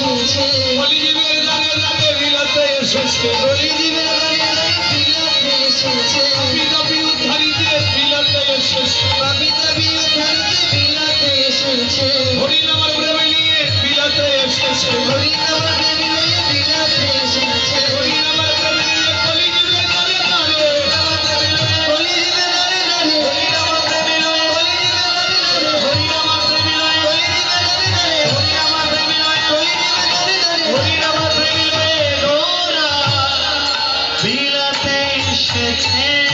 এসেছে বলি দিবে জানে জানে বিলাতে এসেছে। বলি দিবে এসেছে